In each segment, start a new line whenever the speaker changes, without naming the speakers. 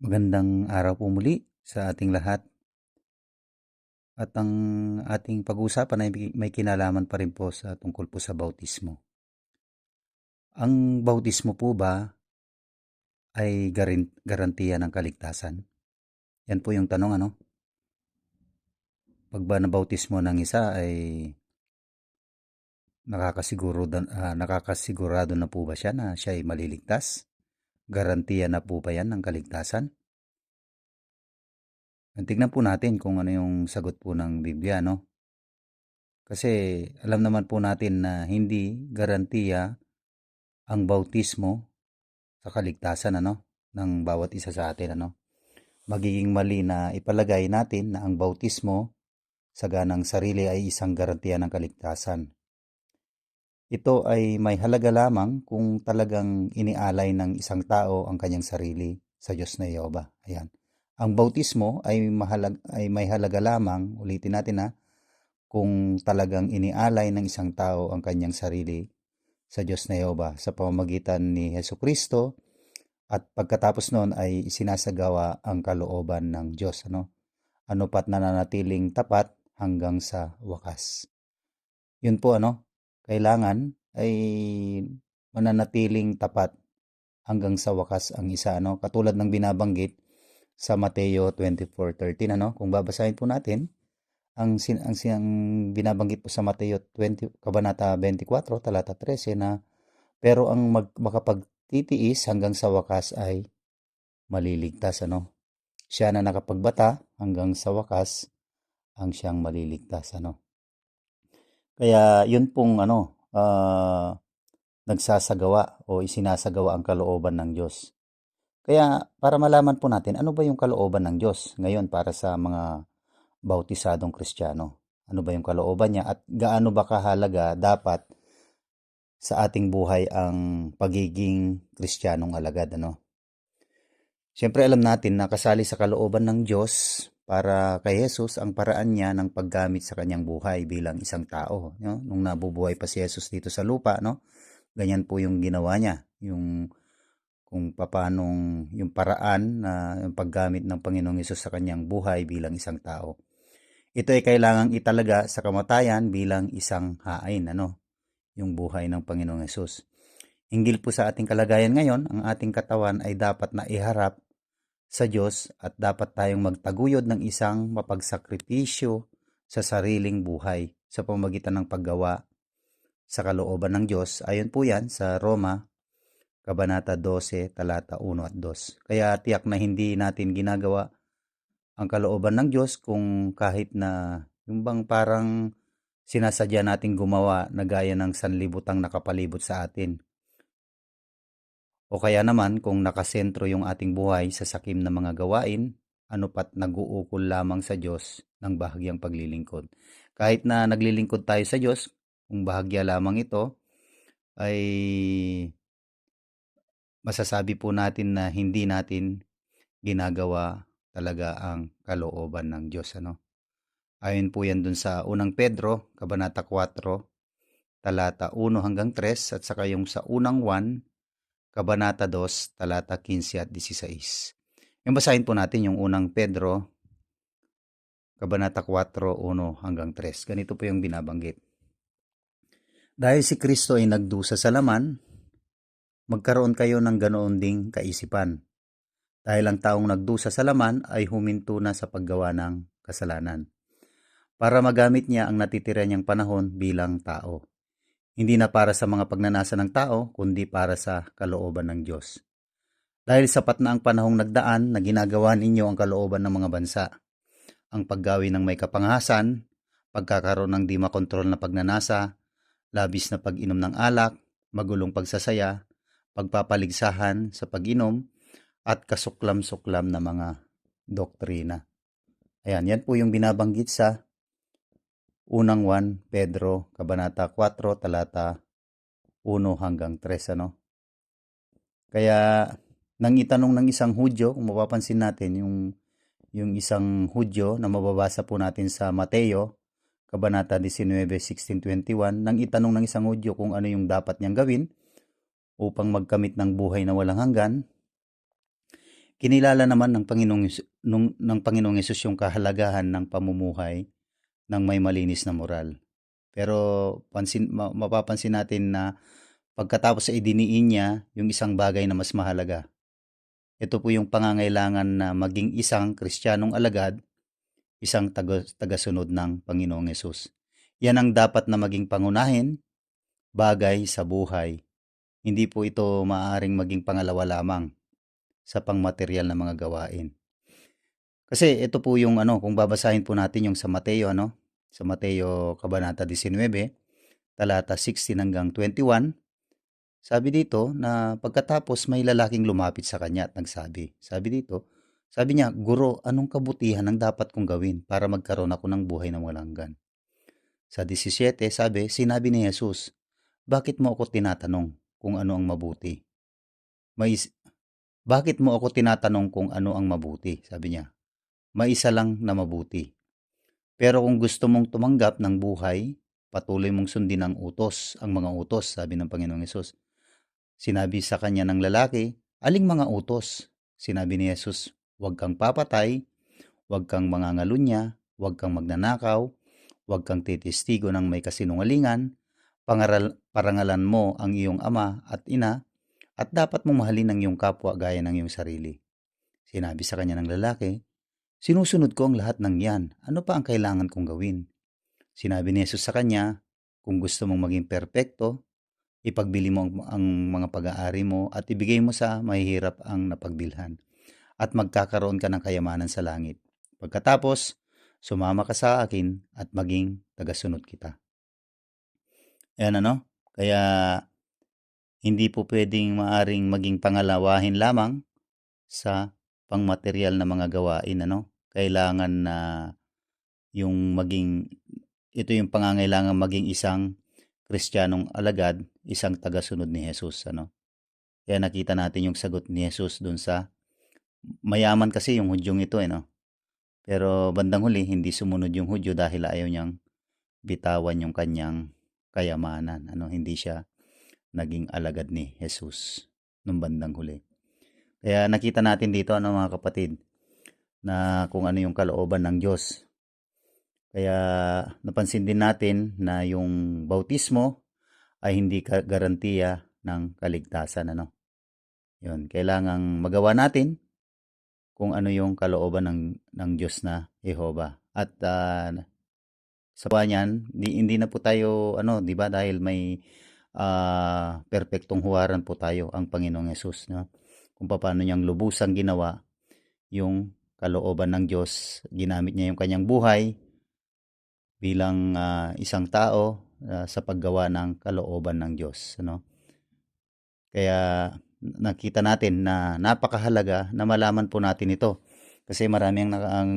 Magandang araw po muli sa ating lahat. At ang ating pag-uusapan ay may kinalaman pa rin po sa tungkol po sa bautismo. Ang bautismo po ba ay garantiya ng kaligtasan? Yan po yung tanong ano. Pag ba nabautismo ng isa ay nakakasiguro uh, nakakasigurado na po ba siya na siya ay maliligtas? Garantiya na po ba yan ng kaligtasan? Tignan po natin kung ano yung sagot po ng Biblia, no? Kasi alam naman po natin na hindi garantiya ang bautismo sa kaligtasan, ano? ng bawat isa sa atin, ano? Magiging mali na ipalagay natin na ang bautismo sa ganang sarili ay isang garantiya ng kaligtasan. Ito ay may halaga lamang kung talagang inialay ng isang tao ang kanyang sarili sa Diyos na Yehova. Ayan. Ang bautismo ay, mahalag, ay may halaga lamang, ulitin natin ha, kung talagang inialay ng isang tao ang kanyang sarili sa Diyos na Yehova sa pamamagitan ni Heso Kristo at pagkatapos noon ay isinasagawa ang kalooban ng Diyos. Ano? Ano pat nananatiling tapat hanggang sa wakas. Yun po ano, kailangan ay mananatiling tapat hanggang sa wakas ang isa. Ano? Katulad ng binabanggit sa Mateo 24:13 ano kung babasahin po natin ang sin ang, ang binabanggit po sa Mateo 20 kabanata 24 talata 13 na pero ang mag, makapagtitiis hanggang sa wakas ay maliligtas ano siya na nakapagbata hanggang sa wakas ang siyang maliligtas ano kaya yun pong ano uh, nagsasagawa o isinasagawa ang kalooban ng Diyos kaya para malaman po natin ano ba yung kalooban ng Diyos ngayon para sa mga bautisadong Kristiyano. Ano ba yung kalooban niya at gaano ba kahalaga dapat sa ating buhay ang pagiging Kristiyanong alagad ano? Siyempre alam natin na kasali sa kalooban ng Diyos para kay Jesus ang paraan niya ng paggamit sa kanyang buhay bilang isang tao. No? Nung nabubuhay pa si Jesus dito sa lupa, no? ganyan po yung ginawa niya. Yung kung paano yung paraan na yung paggamit ng Panginoong Hesus sa kanyang buhay bilang isang tao. Ito ay kailangang italaga sa kamatayan bilang isang hain, ano, yung buhay ng Panginoong Hesus. Hinggil po sa ating kalagayan ngayon, ang ating katawan ay dapat na iharap sa Diyos at dapat tayong magtaguyod ng isang mapagsakripisyo sa sariling buhay sa pamagitan ng paggawa sa kalooban ng Diyos. Ayon po yan sa Roma Kabanata 12, talata 1 at 2. Kaya tiyak na hindi natin ginagawa ang kalooban ng Diyos kung kahit na yung bang parang sinasadya nating gumawa na gaya ng sanlibutang nakapalibot sa atin. O kaya naman kung nakasentro yung ating buhay sa sakim ng mga gawain, ano pat nag-uukol lamang sa Diyos ng bahagyang paglilingkod. Kahit na naglilingkod tayo sa Diyos, kung bahagya lamang ito, ay masasabi po natin na hindi natin ginagawa talaga ang kalooban ng Diyos. Ano? Ayon po yan dun sa unang Pedro, Kabanata 4, talata 1 hanggang 3, at saka yung sa unang 1, Kabanata 2, talata 15 at 16. Yung basahin po natin yung unang Pedro, Kabanata 4, 1 hanggang 3. Ganito po yung binabanggit. Dahil si Kristo ay nagdusa sa laman, magkaroon kayo ng ganoon ding kaisipan. Dahil ang taong nagdusa sa laman ay huminto na sa paggawa ng kasalanan. Para magamit niya ang natitira niyang panahon bilang tao. Hindi na para sa mga pagnanasa ng tao, kundi para sa kalooban ng Diyos. Dahil sapat na ang panahong nagdaan na ginagawa ninyo ang kalooban ng mga bansa. Ang paggawi ng may kapangasan, pagkakaroon ng di makontrol na pagnanasa, labis na pag-inom ng alak, magulong pagsasaya, pagpapaligsahan sa pag-inom at kasuklam-suklam na mga doktrina. Ayan, yan po yung binabanggit sa unang 1 Pedro, Kabanata 4, talata 1 hanggang 3. Ano? Kaya, nang itanong ng isang Hudyo, kung mapapansin natin, yung, yung isang Hudyo na mababasa po natin sa Mateo, Kabanata 19, 16-21, nang itanong ng isang Hudyo kung ano yung dapat niyang gawin, upang magkamit ng buhay na walang hanggan, Kinilala naman ng Panginoong, nung, ng Panginoong Yesus yung kahalagahan ng pamumuhay ng may malinis na moral. Pero pansin, ma- mapapansin natin na pagkatapos sa idiniin niya yung isang bagay na mas mahalaga. Ito po yung pangangailangan na maging isang kristyanong alagad, isang taga, tagasunod ng Panginoong Yesus. Yan ang dapat na maging pangunahin bagay sa buhay. Hindi po ito maaaring maging pangalawa lamang sa pangmaterial na mga gawain. Kasi ito po yung ano, kung babasahin po natin yung sa Mateo ano, sa Mateo kabanata 19, talata 16 hanggang 21, sabi dito na pagkatapos may lalaking lumapit sa kanya at nagsabi. Sabi dito, sabi niya, Guro, anong kabutihan ang dapat kong gawin para magkaroon ako ng buhay na walang hanggan? Sa 17, sabi, sinabi ni Jesus, Bakit mo ako tinatanong kung ano ang mabuti? May, bakit mo ako tinatanong kung ano ang mabuti? Sabi niya, may isa lang na mabuti. Pero kung gusto mong tumanggap ng buhay, patuloy mong sundin ang utos, ang mga utos, sabi ng Panginoong Yesus. Sinabi sa kanya ng lalaki, aling mga utos? Sinabi ni Jesus, huwag kang papatay, huwag kang mangangalunya, huwag kang magnanakaw, huwag kang titistigo ng may kasinungalingan, pangaral, parangalan mo ang iyong ama at ina, at dapat mong mahalin ang iyong kapwa gaya ng iyong sarili. Sinabi sa kanya ng lalaki, Sinusunod ko ang lahat ng yan. Ano pa ang kailangan kong gawin? Sinabi ni Jesus sa kanya, kung gusto mong maging perpekto, ipagbili mo ang, ang mga pag-aari mo at ibigay mo sa mahihirap ang napagbilhan. At magkakaroon ka ng kayamanan sa langit. Pagkatapos, sumama ka sa akin at maging tagasunod kita. Ayan ano? Kaya hindi po pwedeng maaring maging pangalawahin lamang sa pangmaterial na mga gawain ano kailangan na yung maging ito yung pangangailangan maging isang kristyanong alagad isang tagasunod ni Jesus ano? Kaya nakita natin yung sagot ni Jesus dun sa mayaman kasi yung hudyong ito eh no? Pero bandang huli hindi sumunod yung hudyo dahil ayaw niyang bitawan yung kanyang kayamanan ano? Hindi siya naging alagad ni Jesus nung bandang huli. Kaya nakita natin dito ano mga kapatid na kung ano yung kalooban ng Diyos. Kaya napansin din natin na yung bautismo ay hindi garantiya ng kaligtasan ano. Yun, kailangang magawa natin kung ano yung kalooban ng ng Diyos na Jehova. At uh, sa niyan, hindi, hindi na po tayo ano, 'di ba? Dahil may uh, perpektong huwaran po tayo ang Panginoong Yesus, no? Kung paano niyang lubusang ginawa yung kalooban ng Diyos. Ginamit niya yung kanyang buhay bilang uh, isang tao uh, sa paggawa ng kalooban ng Diyos. Ano? Kaya nakita natin na napakahalaga na malaman po natin ito. Kasi marami ang, ang,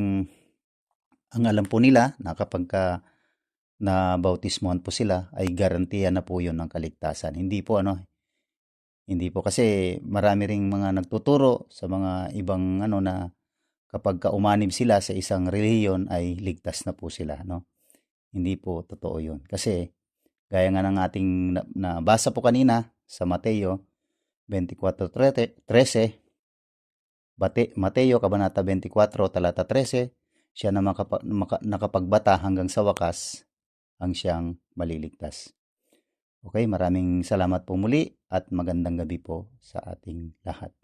ang alam po nila na kapag ka na bautismohan po sila ay garantiya na po yun ng kaligtasan. Hindi po ano, hindi po kasi marami ring mga nagtuturo sa mga ibang ano na kapag kaumanib sila sa isang reliyon ay ligtas na po sila, no? Hindi po totoo 'yun. Kasi gaya nga ng ating nabasa na po kanina sa Mateo 24:13, Bate, Mateo kabanata 24 talata 13, siya na makapa, maka, nakapagbata hanggang sa wakas ang siyang maliligtas. Okay, maraming salamat po muli at magandang gabi po sa ating lahat.